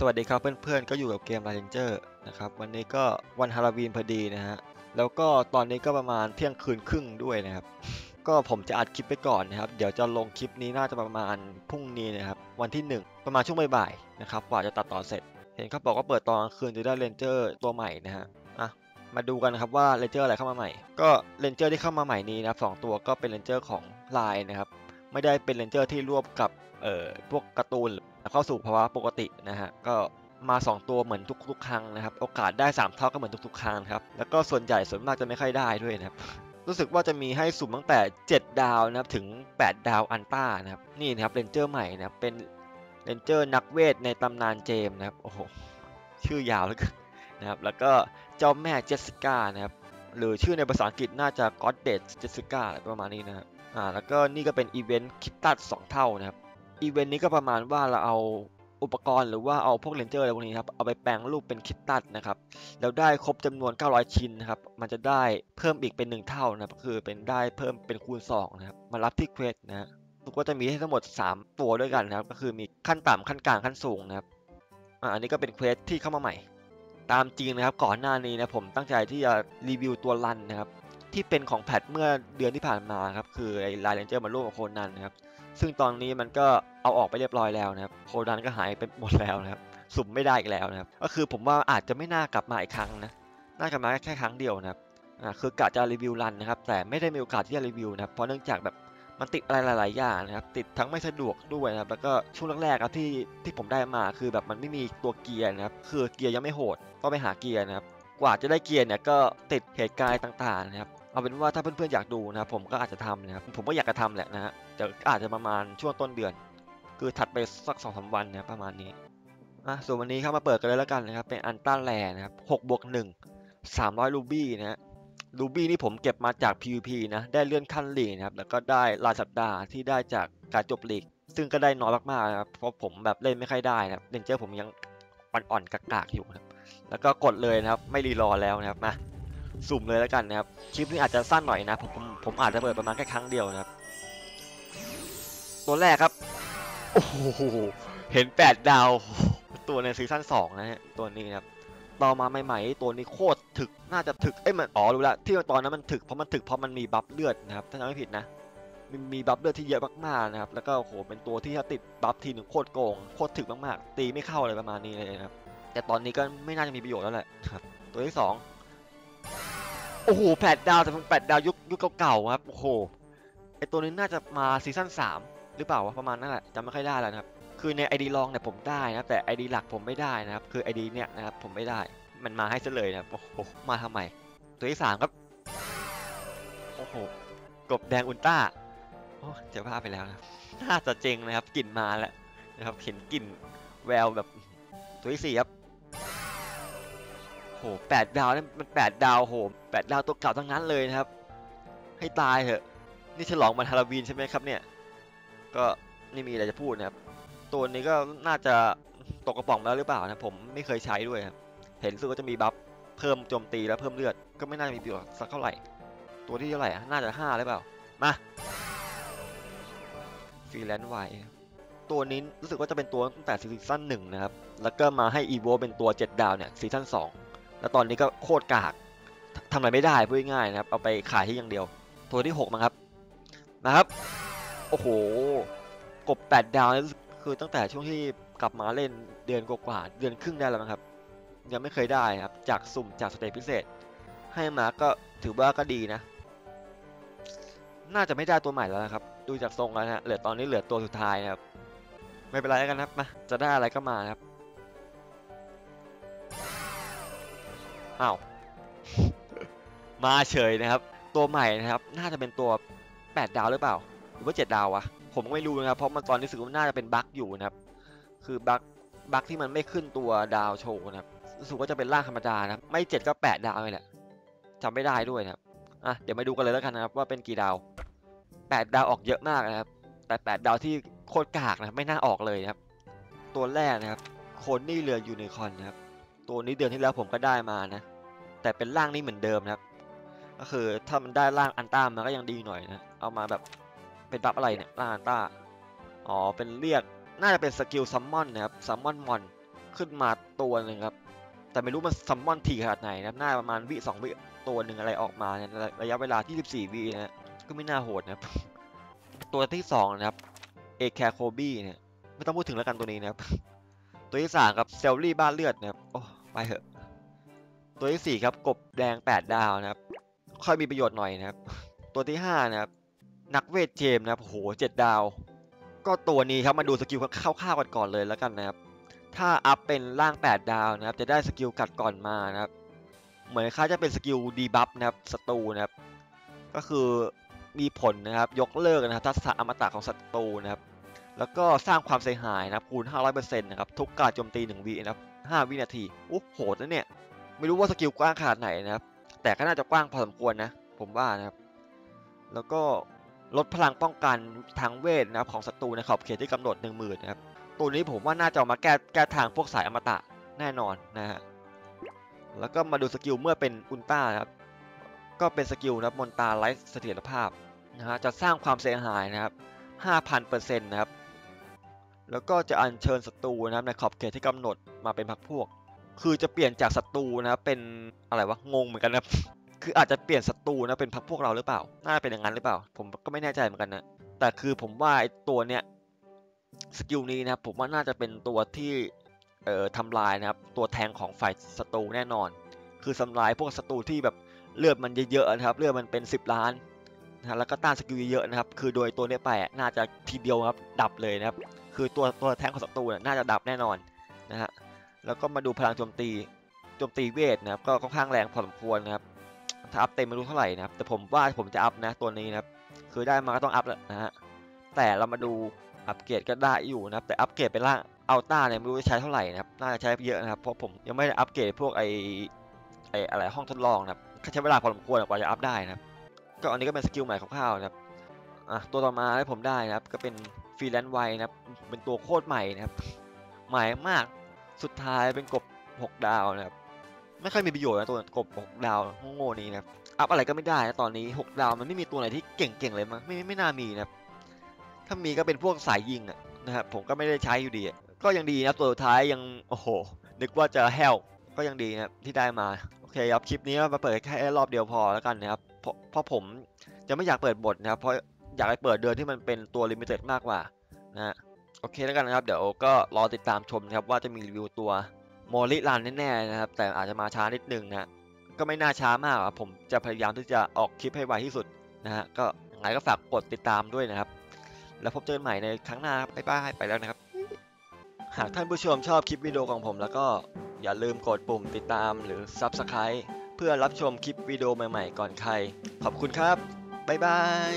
สวัสดีครับเพื่อนๆ ก็อยู่กับเกม r a n g e r นะครับวันนี้ก็วันฮาโลวีนพอดีนะฮะ แล้วก็ตอนนี้ก็ประมาณเที่ยงคืนครึ่งด้วยนะครับ ก็ผมจะอัดคลิปไปก่อนนะครับ เดี๋ยวจะลงคลิปนี้น่าจะประมาณพรุ่งนี้นะครับ วันที่ 1 ประมาณช่วงบ่ายๆนะครับกว่าจะตัดต่อเสร็จ เห็นเขาบอกว่าเปิดตอนกลางคืนจะได้เรนเจอร์ตัวใหม่นะฮะอะมาดูกันครับว่าเรนเจอร์อะไรเข้ามาใหม่ ก็เรนเจอร์ที่เข้ามาใหม่นี้นะครับสองตัวก็เป็นเรนเจอร์ของไลายนะครับไม่ได้เป็นเรนเจอร์ที่รวบกับเอ่อพวกการ์ตูน เข้าสู่ภาวะปกตินะฮะก็มา 2 ตัวเหมือนทุกๆ ครั้งนะครับ โอกาสได้ 3 เท่าก็เหมือนทุกๆ ครั้งครับ แล้วก็ส่วนใหญ่ส่วนมากจะไม่ค่อยได้ด้วยนะครับ รู้สึกว่าจะมีให้สุ่มตั้งแต่ 7 ดาวนะครับถึง 8 ดาวอันต้านะครับ นี่นะครับเรนเจอร์ใหม่นะครับ เป็นเรนเจอร์นักเวทในตำนานเจมส์นะครับ โอ้โห ชื่อยาวเลือเกินะครับ แล้วก็เจ้าแม่เจสสิก้านะครับ หรือชื่อในภาษาอังกฤษน่าจะ God d e a d Jessica อะไรประมาณนี้นะครับ อ่า แล้วก็นี่ก็เป็นอีเวนต์คิปตัด2เท่านะครับ อีเวนต์นี้ก็ประมาณว่าเราเอาอุปกรณ์หรือว่าเอาพวกเลนเจอร์อะไรพวกนี้ครับเอาไปแปลงรูปเป็นคิตตันนะครับแล้วได้ครบจำนวน 900 ชิ้นนะครับมันจะได้เพิ่มอีกเป็น 1 เท่านะครับก็คือเป็นได้เพิ่มเป็นคูณ2นะครับมารับที่เควสนะฮะทุกก็จะมีให้ทั้งหมด 3 ตัวด้วยกันนะครับก็คือมีขั้นต่ำขั้นกลางขั้นสูงนะครับอ่าอันนี้ก็เป็นเควสที่เข้ามาใหม่ ตามจริงนะครับก่อนหน้านี้นะผมตั้งใจที่จะรีวิวตัวรันนะครับ ที่เป็นของแพทเมื่อเดือนที่ผ่านมาครับคือไอ้ไลน์เลนเจอร์มาร่วมกับโคนันนะครับซึ่งตอนนี้มันก็เอาออกไปเรียบร้อยแล้วนะครับโคดันก็หายไปหมดแล้วนะครับสุ่มไม่ได้อีกแล้วนะครับก็คือผมว่าอาจจะไม่น่ากลับมาอีกครั้งนะน่ากลับมาแค่ครั้งเดียวนะครับอ่าคือกะจะรีวิวรันนะครับแต่ไม่ได้มีโอกาสที่จะรีวิวนะครับเพราะเนื่องจากแบบมันติดอะไรหลาย ๆ อย่างนะครับ ติดทั้งไม่สะดวกด้วยนะครับ แล้วก็ช่วงแรกๆครับที่ที่ผมได้มาคือแบบมันไม่มีตัวเกียร์นะครับ คือเกียร์ยังไม่โหดต้องไปหาเกียร์นะครับ กว่าจะได้เกียร์เนี่ยก็ติดเหตุการณ์ต่าง ๆ นะครับ เอาเป็นว่าถ้าเพื่อนๆอยากดูนะครับผมก็อาจจะทำนะครับผมก็อยากจะทำแหละนะฮะแต่อาจจะประมาณช่วงต้นเดือน คือถัดไปสักสองสาวันนะประมาณนี้อะส่วนวันนี้เข้ามาเปิดกันเลยแล้วกันนะครับเป็นอันต้าแลนะครับหกบวกหนึ่งสามร้อยรูบี้นะฮะรูบี้นี่ผมเก็บมาจาก PVP นะได้เลื่อนขั้นลีกนะครับแล้วก็ได้รายสัปดาห์ที่ได้จากการจบลีกซึ่งก็ได้น้อยมากๆนะครับเพราะผมแบบเล่นไม่ค่อยได้นะครับเรนเจอร์ผมยังอ่อนๆกากๆอยู่นะครับแล้วก็กดเลยนะครับไม่รีรอแล้วนะครับมา สุ่มเลยแล้วกันนะครับคลิปนี้อาจจะสั้นหน่อยนะผมผมผมอาจจะเปิดประมาณแค่ครั้งเดียวนะครับ ตัวแรกครับโอ้โหเห็น8ดาวตัวในซีซั่น2นะฮะตัวนี้นะครับต่อมาใหม่ๆตัวนี้โคตรถึกน่าจะถึกเอ้ยมันอ๋อรู้ละที่ตอนนั้นมันถึกเพราะมันถึกเพราะมันมีบัฟเลือดนะครับถ้าจำไม่ผิดนะมีมีบัฟเลือดที่เยอะมากๆนะครับแล้วก็โอ้โหเป็นตัวที่ถ้าติดบัฟทีหนึ่งโคตรโกงโคตรถึกมากๆ ตีไม่เข้าอะไรประมาณนี้เลยนะครับแต่ตอนนี้ก็ไม่น่าจะมีประโยชน์แล้วแหละครับตัวที่สอง โอ้โหแปดดาวแต่เป็นแปดดาวยุคยุคเก่าๆครับโอ้โหไอตัวนี้น่าจะมาซีซั่น3หรือเปล่าวะประมาณนั้นแหละจำไม่ค่อยได้แล้วนะครับคือใน ID ลองเนี่ยผมได้นะแต่ ID หลักผมไม่ได้นะครับคือ ID เนี่ยนะครับผมไม่ได้มันมาให้ซะเลยนะโอ้โหมาทำไมตัวที่สามครับโอ้โหกบแดงอุลตร้าโอ้จะพลาไปแล้วนะน่าจะเจงนะครับกลิ่นมาแล้วนะครับเห็นกลิ่นแววแบบตัวที่สี่ครับ โหแปดดาวนี่มันแปดดาวโหแปดดาวตัวเก่าทั้งนั้นเลยนะครับ ให้ตายเถอะ นี่ฉลองวันฮาโลวีนใช่ไหมครับเนี่ย ก็ไม่มีอะไรจะพูดนะครับ ตัวนี้ก็น่าจะตกกระป๋องแล้วหรือเปล่านะผมไม่เคยใช้ด้วยครับ เห็นรู้สึกว่าจะมีบัฟเพิ่มโจมตีและเพิ่มเลือด ก็ไม่น่าจะมีประโยชน์สักเท่าไหร่ ตัวที่เท่าไหร่อะน่าจะห้าหรือเปล่า มาฟรีแลนซ์ไวตัวนี้รู้สึกว่าจะเป็นตัวตั้งแต่ซีซั่นหนึ่งนะครับ แล้วก็มาให้อีโวเป็นตัว 7 ดาวเนี่ยซีซั่น2 แล้วตอนนี้ก็โคตรกากทำอะไรไม่ได้พูดง่ายนะครับ เอาไปขายที่อย่างเดียว ตัวที่ 6มั้งครับนะครับ โอ้โห กบ 8 ดาวนี่คือตั้งแต่ช่วงที่กลับมาเล่นเดือนกว่าเดือนครึ่งได้แล้วมั้งครับ ยังไม่เคยได้ครับ จากสุ่มจากสเตจพิเศษ ให้มาก็ถือว่าก็ดีนะ น่าจะไม่ได้ตัวใหม่แล้วนะครับ ดูจากทรงแล้วนะเหลือตอนนี้เหลือตัวสุดท้ายนะครับ ไม่เป็นไรกันครับมาจะได้อะไรก็มาครับ อ้าว มาเฉยนะครับ ตัวใหม่นะครับ น่าจะเป็นตัว 8 ดาวหรือเปล่า หรือว่า 7 ดาววะ ผมก็ไม่รู้นะครับ เพราะมันตอนนี้รู้สึกว่าน่าจะเป็นบั๊กอยู่นะครับ คือบั๊กบั๊กที่มันไม่ขึ้นตัวดาวโชว์นะครับรู้สึกว่าจะเป็นร่างธรรมดานะไม่ 7 ก็ 8 ดาวเลยแหละจำไม่ได้ด้วยนะครับ อะ เดี๋ยวมาดูกันเลยแล้วกันนะครับ ว่าเป็นกี่ดาว 8 ดาวออกเยอะมากนะครับ แต่ 8 ดาวที่โคตรกากนะ ไม่น่าออกเลยครับ ตัวแรกนะครับ โคนนี่เรือยูนิคอนนะครับ ตัวนี้เดือนที่แล้วผมก็ได้มานะ แต่เป็นร่างนี้เหมือนเดิมนะครับ ก็คือถ้ามันได้ร่างอันต้ามาก็ยังดีหน่อยนะ เอามาแบบเป็นบัฟอะไรเนี่ยร่างอันต้า อ๋อ เป็นเรียก น่าจะเป็นสกิลซัมมอนนะครับ ซัมมอนมอนขึ้นมาตัวหนึ่งครับ แต่ไม่รู้มันซัมมอนทีขนาดไหนนะหน้าประมาณวิสองวิตัวหนึ่งอะไรออกมาเนี่ยระยะเวลาที่ 14วินะฮะก็ไม่น่าโหดนะครับ ตัวที่สองนะครับ เอแคโคบี้เนี่ย ไม่ต้องพูดถึงแล้วกันตัวนี้นะครับ ตัวที่สามครับเซลลี่บ้านเลือดนะครับ โอ้ ไปเถอะ ตัวที่สี่ครับกบแดง8ดดาวนะครับ ค่อยมีประโยชน์หน่อยนะครับ ตัวที่ห้านะครับ นักเวทเจมส์นะครับโหเจ็ดดาว ก็ตัวนี้ครับมาดูสกิลคร่าวๆกันก่อนเลยแล้วกันนะครับ ถ้าอัพเป็นร่าง8ดาวนะครับ จะได้สกิลกัดก่อนมานะครับ เหมือนค่าจะเป็นสกิลดีบัฟนะครับศัตรูนะครับ ก็คือมีผลนะครับยกเลิกนะครับทักษะอมตะของศัตรูนะครับแล้วก็สร้างความเสียหายนะครับคูณ 500%นะครับทุกการโจมตี 1 วินะครับ 5 วินาทีโอ้โหดนะเนี่ย ไม่รู้ว่าสกิลกว้างขนาดไหนนะครับ แต่ก็น่าจะกว้างพอสมควรนะ ผมว่านะครับ แล้วก็ลดพลังป้องกันทางเวทนะครับของศัตรูในขอบเขตที่กำหนด1 0,000นะครับ ตัวนี้ผมว่าน่าจะามาแก้แก้ทางพวกสายอมตะแน่นอนนะฮะ แล้วก็มาดูสกิลเมื่อเป็นอุลตร้านะครับ ก็เป็นสกิลนะครับมนตาไร้เสถียรภาพนะฮะ จะสร้างความเสียหายนะครับ 5,000%นะครับ แล้วก็จะอัญเชิญศัตรูนะครับในขอบเขตที่กำหนด มาเป็นพรรคพวก คือจะเปลี่ยนจากศัตรูนะเป็นอะไรวะงงเหมือนกันนะครับคืออาจจะเปลี่ยนศัตรูนะเป็นพรรคพวกเราหรือเปล่า น่าเป็นอย่างนั้นหรือเปล่า ผมก็ไม่แน่ใจเหมือนกันนะแต่คือผมว่าไอ้ตัวเนี้ยสกิลนี้นะครับผมว่าน่าจะเป็นตัวที่เอ่อทำลายนะครับตัวแทงของฝ่ายศัตรูแน่นอน คือทำลายพวกศัตรูที่แบบเลือดมันเยอะๆนะครับเลือดมันเป็น 10 ล้านนะแล้วก็ต้านสกิลเยอะๆนะครับ คือโดยตัวเนี้ยไปน่าจะทีเดียวครับดับเลยนะครับ คือตัวตัวแทงของศัตรูน่าจะดับแน่นอนนะฮะ แล้วก็มาดูพลังโจมตีโจมตีเวทนะครับก็ค่อนข้างแรงพอสมควรนะครับถ้าอัพเต็มไม่รู้เท่าไหร่นะครับ แต่ผมว่าผมจะอัพนะตัวนี้นะครับ คือได้มาก็ต้องอัพแล้วนะฮะแต่เรามาดูอัปเกรดก็ได้อยู่นะครับ แต่อัปเกรดเป็นร่างอัลต้าเนี่ยไม่รู้จะใช้เท่าไหร่นะครับน่าจะใช้เยอะนะครับเพราะผมยังไม่ได้อัปเกรดพวกไอไออะไรห้องทดลองนะครับใช้เวลาพอสมควรกว่าจะอัพได้นะครับ ก็อันนี้ก็เป็นสกิลใหม่คร่าวๆนะครับอะตัวต่อมาที่ผมได้นะครับ ก็เป็นฟรีแลนซ์ไวนะครับเป็นตัวโคตรใหม่นะครับใหม่มาก สุดท้ายเป็นกบ 6 ดาวนะครับ ไม่ค่อยมีประโยชน์นะตัวกบ 6 ดาวโง่ๆนี้นะครับอัพอะไรก็ไม่ได้นะตอนนี้ 6 ดาวมันไม่มีตัวไหนที่เก่งๆเลยมั้งไม่ไม่ไม่น่ามีนะครับ ถ้ามีก็เป็นพวกสายยิงอะนะครับผมก็ไม่ได้ใช้อยู่ดี ก็ยังดีนะตัวสุดท้ายยังโอ้โห นึกว่าจะแฮลก็ยังดีนะที่ได้มาโอเคครับคลิปนี้มาเปิดแค่รอบเดียวพอแล้วกันนะครับเพราะเพราะผมจะไม่อยากเปิดบทนะครับเพราะอยากให้เปิดเดือนที่มันเป็นตัวลิมิเต็ดมากกว่านะฮะ โอเคแล้วกันนะครับ เดี๋ยวก็รอติดตามชมนะครับว่าจะมีรีวิวตัวโมลิรันแน่ๆนะครับ แต่อาจจะมาช้านิดนึงนะก็ไม่น่าช้ามากผมจะพยายามที่จะออกคลิปให้ไวที่สุดนะฮะก็ยังไงก็ฝากกดติดตามด้วยนะครับ แล้วพบเจอกันใหม่ในครั้งหน้าครับบ๊ายบายไปแล้วนะครับ หากท่านผู้ชมชอบคลิปวิดีโอของผม แล้วก็อย่าลืมกดปุ่มติดตามหรือ Subscribe เพื่อรับชมคลิปวิดีโอใหม่ๆก่อนใคร ขอบคุณครับบ๊ายบาย